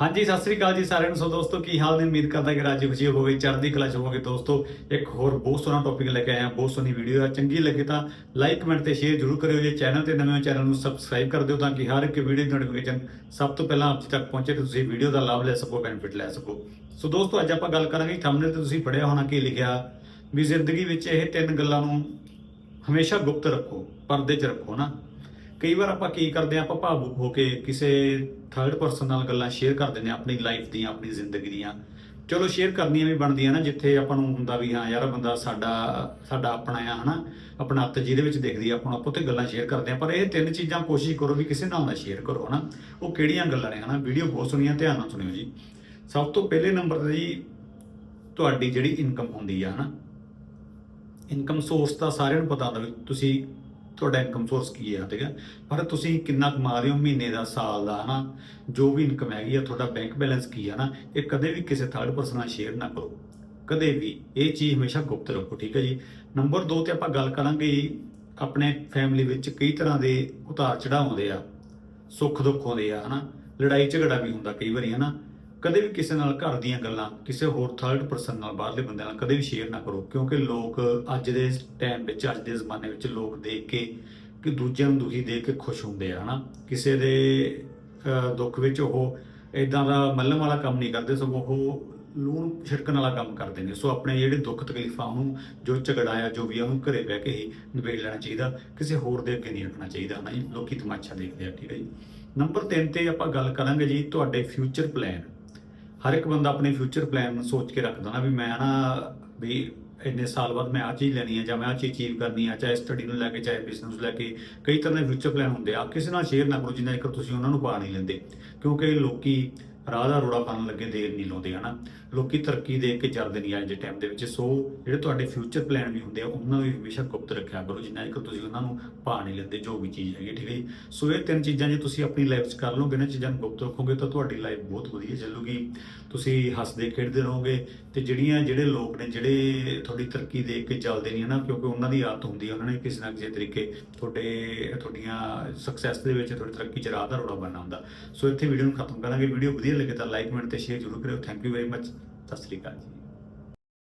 ਹਾਂਜੀ, ਸਤਿ ਸ੍ਰੀ ਅਕਾਲ ਜੀ ਸਾਰਿਆਂ ਨੂੰ। ਸੋ ਦੋਸਤੋ, ਕੀ ਹਾਲ ਨੇ? ਉਮੀਦ ਕਰਦਾ ਕਿ ਰਾਜੀ ਖੁਸ਼ੀ ਹੋਵੇ, ਚੜ੍ਹਦੀ ਕਲਾ ਚ ਹੋਵੋਗੇ। ਦੋਸਤੋ, ਇੱਕ ਹੋਰ ਬਹੁਤ ਸੋਹਣਾ ਟੌਪਿਕ ਲੈ ਕੇ ਆਇਆ ਬਹੁਤ ਸੋਹਣੀ ਵੀਡੀਓ ਹੈ ਚੰਗੀ ਲੱਗੇ ਤਾਂ ਲਾਈਕ ਕਮੈਂਟ ਤੇ ਸ਼ੇਅਰ ਜ਼ਰੂਰ ਕਰਿਓ। ਜੇ ਚੈਨਲ ਤੇ ਨਵੇਂ ਹੋ ਚੈਨਲ ਨੂੰ ਸਬਸਕ੍ਰਾਈਬ ਕਰ ਦਿਓ ਤਾਂ ਕਿ ਹਰ ਇੱਕ ਵੀਡੀਓ ਦੀ ਨੋਟੀਫਿਕੇਸ਼ਨ ਸਭ ਤੋਂ ਪਹਿਲਾਂ ਆਪ ਤੱਕ ਪਹੁੰਚੇ ਤੇ ਤੁਸੀਂ ਵੀਡੀਓ ਦਾ ਲਾਭ ਲੈ ਸਕੋ ਬੈਨੀਫਿਟ ਲੈ ਸਕੋ। ਸੋ ਦੋਸਤੋ, ਅੱਜ ਆਪਾਂ ਗੱਲ ਕਰਾਂਗੇ ਥੰਬਨੇਲ ਤੇ ਤੁਸੀਂ ਪੜਿਆ ਹੋਣਾ ਕੀ ਲਿਖਿਆ? ਵੀ ਜ਼ਿੰਦਗੀ ਵਿੱਚ ਇਹ ਤਿੰਨ ਗੱਲਾਂ ਨੂੰ ਹਮੇਸ਼ਾ ਗੁਪਤ ਰੱਖੋ, ਪਰਦੇ 'ਚ ਰੱਖੋ ਨਾ। ਕਈ ਵਾਰ ਆਪਾਂ ਕੀ ਕਰਦੇ ਆ ਆਪਾਂ ਭਾਵੁਕ ਹੋ ਕੇ ਕਿਸੇ ਥਰਡ ਪਰਸਨ ਨਾਲ ਗੱਲਾਂ ਸ਼ੇਅਰ ਕਰ ਦਿੰਦੇ ਆ ਆਪਣੀ ਲਾਈਫ ਦੀਆਂ, ਆਪਣੀ ਜ਼ਿੰਦਗੀ ਦੀਆਂ। ਚਲੋ ਸ਼ੇਅਰ ਕਰਨੀਆਂ ਵੀ ਬਣਦੀਆਂ ਨਾ, ਜਿੱਥੇ ਆਪਾਂ ਨੂੰ ਹੁੰਦਾ ਵੀ ਹਾਂ, ਯਾਰ ਬੰਦਾ ਸਾਡਾ ਸਾਡਾ ਆਪਣਾ ਆ, ਹਨਾ? ਆਪਣਾ ਅੱਤ ਜਿਹਦੇ ਵਿੱਚ ਦੇਖਦੀ ਆ, ਆਪਾਂ ਨੂੰ ਆਪਾਂ ਤੇ ਗੱਲਾਂ ਸ਼ੇਅਰ ਕਰਦੇ ਆ ਪਰ ਇਹ ਤਿੰਨ ਚੀਜ਼ਾਂ ਕੋਸ਼ਿਸ਼ ਕਰੋ ਵੀ ਕਿਸੇ ਨਾਲ ਨਾ ਸ਼ੇਅਰ ਕਰੋ, ਹਨਾ? ਉਹ ਕਿਹੜੀਆਂ ਗੱਲਾਂ ਨੇ, ਹਨਾ? ਵੀਡੀਓ ਬਹੁਤ ਸੁਣੀਆਂ, ਧਿਆਨ ਨਾਲ ਸੁਣਿਓ ਜੀ। ਸਭ ਤੋਂ ਪਹਿਲੇ ਨੰਬਰ ਤੇ ਜੀ, ਤੁਹਾਡੀ ਜਿਹੜੀ ਇਨਕਮ ਹੁੰਦੀ ਆ, ਹਨਾ? ਇਨਕਮ ਸੋਰਸ ਤਾਂ ਸਾਰਿਆਂ ਨੂੰ ਪਤਾ ਹੁੰਦਾ ਵੀ ਤੁਸੀਂ ਤੁਹਾਡਾ ਇਨਕਮ ਸੋਰਸ ਕੀ ਹੈ ਠੀਕ ਹੈ? ਪਰ ਤੁਸੀਂ ਕਿੰਨਾ ਕਮਾ ਰਹੇ ਹੋ ਮਹੀਨੇ ਦਾ, ਸਾਲ ਦਾ, ਹਨਾ? ਜੋ ਵੀ ਇਨਕਮ ਹੈਗੀ ਆ, ਤੁਹਾਡਾ ਬੈਂਕ ਬੈਲੈਂਸ ਕੀ ਹੈ ਨਾ, ਇਹ ਕਦੇ ਵੀ ਕਿਸੇ ਥਰਡ ਪਰਸਨ ਨਾਲ ਸ਼ੇਅਰ ਨਾ ਕਰੋ। ਕਦੇ ਵੀ, ਇਹ ਚੀਜ਼ ਹਮੇਸ਼ਾ ਗੁਪਤ ਰੱਖੋ, ਠੀਕ ਹੈ ਜੀ? ਨੰਬਰ 2 ਤੇ ਆਪਾਂ ਗੱਲ ਕਰਾਂਗੇ ਆਪਣੇ ਫੈਮਿਲੀ ਵਿੱਚ ਕਈ ਤਰ੍ਹਾਂ ਦੇ ਉਤਾਰ ਚੜਾਅ ਆ ਸੁੱਖ ਦੁੱਖ ਆਉਂਦੇ ਆ, ਹਨਾ? ਲੜਾਈ ਝਗੜਾ ਵੀ ਹੁੰਦਾ ਕਈ ਵਾਰੀ, ਹਨਾ? ਕਦੇ ਵੀ ਕਿਸੇ ਨਾਲ ਘਰ ਦੀਆਂ ਗੱਲਾਂ, ਕਿਸੇ ਹੋਰ ਥਰਡ ਪਰਸਨ ਨਾਲ ਬਾਹਰਲੇ ਬੰਦੇ ਨਾਲ ਕਦੇ ਵੀ ਸ਼ੇਅਰ ਨਾ ਕਰੋ, ਕਿਉਂਕਿ ਲੋਕ ਅੱਜ ਦੇ ਟਾਈਮ ਵਿੱਚ, ਅੱਜ ਦੇ ਜ਼ਮਾਨੇ ਵਿੱਚ ਲੋਕ ਦੇਖ ਕੇ ਕਿ ਦੂਜਿਆਂ ਨੂੰ ਦੁਖੀ ਦੇਖ ਕੇ ਖੁਸ਼ ਹੁੰਦੇ ਆ, ਹਨਾ? ਕਿਸੇ ਦੇ ਦੁੱਖ ਵਿੱਚ ਉਹ ਇਦਾਂ ਦਾ ਮੱਲਮ ਵਾਲਾ ਕੰਮ ਨਹੀਂ ਕਰਦੇ, ਸਗੋਂ ਉਹ ਲੂਣ ਛਿੜਕਣ ਵਾਲਾ ਕੰਮ ਕਰਦੇ ਨੇ। ਸੋ ਆਪਣੇ ਜਿਹੜੇ ਦੁੱਖ ਤਕਲੀਫਾਂ ਨੂੰ ਜੋ ਝਗੜਾ ਆ, ਜੋ ਵੀ ਆ, ਉਹਨੂੰ ਘਰੇ ਬਹਿ ਕੇ ਹੀ ਨਿਬੇੜ ਲੈਣਾ ਚਾਹੀਦਾ, ਕਿਸੇ ਹੋਰ ਦੇ ਅੱਗੇ ਨਹੀਂ ਰੱਖਣਾ ਚਾਹੀਦਾ ਨਾ ਜੀ? ਲੋਕੀ ਤਮਾਸ਼ਾ ਦੇਖਦੇ ਆ, ਠੀਕ ਹੈ ਜੀ? ਨੰਬਰ 3 ਤੇ ਆਪਾਂ ਗੱਲ ਕਰਾਂਗੇ ਜੀ, ਤੁਹਾਡੇ ਫਿਊਚਰ ਪਲਾਨ ਹਰ ਇੱਕ ਬੰਦਾ ਆਪਣੇ ਫਿਊਚਰ ਪਲਾਨ ਨੂੰ ਸੋਚ ਕੇ ਰੱਖਦਾ ਨਾ ਵੀ ਮੈਂ ਨਾ ਵੀ ਇੰਨੇ ਸਾਲ ਬਾਅਦ ਮੈਂ ਆਹ ਚੀਜ਼ ਲੈਣੀ ਹੈ ਜਾਂ ਮੈਂ ਆਹ ਚੀਜ਼ ਅਚੀਵ ਕਰਨੀ ਹੈ, ਚਾਹੇ ਸਟੱਡੀ ਨੂੰ ਲੈ ਕੇ, ਚਾਹੇ ਬਿਜ਼ਨਸ ਲੈ ਕੇ, ਕਈ ਤਰ੍ਹਾਂ ਦੇ ਫਿਊਚਰ ਪਲਾਨ ਹੁੰਦੇ ਆ। ਕਿਸੇ ਨਾਲ ਸ਼ੇਅਰ ਨਾ ਕਰੋ ਜਿੰਨਾ ਚਿਰ ਤੁਸੀਂ ਉਹਨਾਂ ਨੂੰ ਪਾ ਨਹੀਂ ਲੈਂਦੇ। ਕਿਉਂਕਿ ਲੋਕੀ ਰਾਹ ਦਾ ਰੋੜਾ ਪਾਣ ਲੱਗੇ ਦੇਰ ਨਹੀਂ ਲਾਉਂਦੇ, ਹਨਾ? ਲੋਕੀ ਤਰੱਕੀ ਦੇਖ ਕੇ ਜਰਦੇ ਨਹੀਂ ਅੱਜ ਦੇ ਟਾਈਮ ਦੇ ਵਿੱਚ। ਸੋ ਜਿਹੜੇ ਤੁਹਾਡੇ ਫਿਊਚਰ ਪਲਾਨ ਵੀ ਹੁੰਦੇ ਆ, ਉਹਨਾਂ ਨੂੰ ਵੀ ਹਮੇਸ਼ਾ ਗੁਪਤ ਰੱਖਿਆ ਕਰੋ। ਜਿੰਨਾ ਚਿਰ ਤੁਸੀਂ ਉਹਨਾਂ ਨੂੰ ਪਾ ਨਹੀਂ ਲੈਂਦੇ, ਜੋ ਵੀ ਚੀਜ਼ ਹੈਗੀ, ਠੀਕ ਹੈ ਜੀ? ਸੋ ਇਹ ਤਿੰਨ ਚੀਜ਼ਾਂ ਜੇ ਤੁਸੀਂ ਆਪਣੀ ਲਾਈਫ 'ਚ ਕਰ ਲਓਗੇ ਨਾ ਚੀਜ਼ਾਂ ਨੂੰ ਗੁਪਤ ਰੱਖੋਗੇ, ਤਾਂ ਤੁਹਾਡੀ ਲਾਈਫ ਬਹੁਤ ਵਧੀਆ ਚੱਲੂਗੀ। ਤੁਸੀਂ ਹੱਸਦੇ, ਖੇਡਦੇ ਰਹੋਗੇ, ਤੇ ਜਿਹੜੀਆਂ, ਜਿਹੜੇ ਲੋਕ ਨੇ, ਜਿਹੜੇ ਤੁਹਾਡੀ ਤਰੱਕੀ ਦੇਖ ਕੇ ਚੱਲਦੇ ਨਹੀਂ ਹਨਾ? ਕਿਉਂਕਿ ਉਹਨਾਂ ਦੀ ਆਦਤ ਹੁੰਦੀ ਹੈ ਉਹਨਾਂ ਨੇ ਕਿਸੇ ਨਾ ਕਿਸੇ ਤਰੀਕੇ ਤੁਹਾਡੇ, ਤੁਹਾਡੀਆਂ ਸਕਸੈਸ ਦੇ ਵਿੱਚ ਤੁਹਾਡੀ ਤਰੱਕੀ ਚ ਰਾਹ ਦਾ ਰੋੜਾ ਬਣਨਾ ਹੁੰਦਾ। ਸੋ ਇੱਥੇ ਵੀਡੀਓ ਨੂੰ ਖਤਮ ਕਰਾਂਗੇ। ਵੀਡੀਓ ਵਧੀਆ ਵਧੀਆ ਲੱਗੇ ਤਾਂ ਲਾਈਕ ਕਮੈਂਟ ਤੇ ਸ਼ੇਅਰ ਜ਼ਰੂਰ ਕਰਿਓ। Thank you very much Sat Sri ਅਕਾਲ ਜੀ।